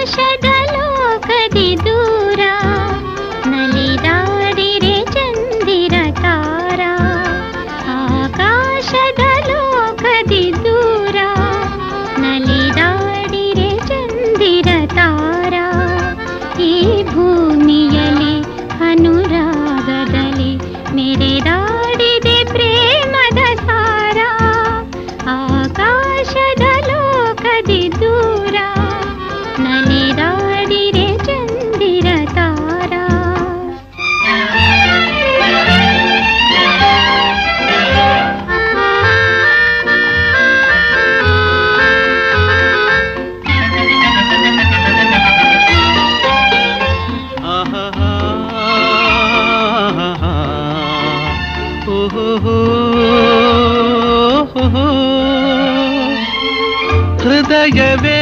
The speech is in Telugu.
ಆಕಾಶದಲೋಕದಿ ದೂರ ನಲಿದಾಡಿರೆ ಚಂದಿರ ತಾರ ಆಕಾಶದಲೋಕದಿ ದೂರ ಹೃದಯವೇ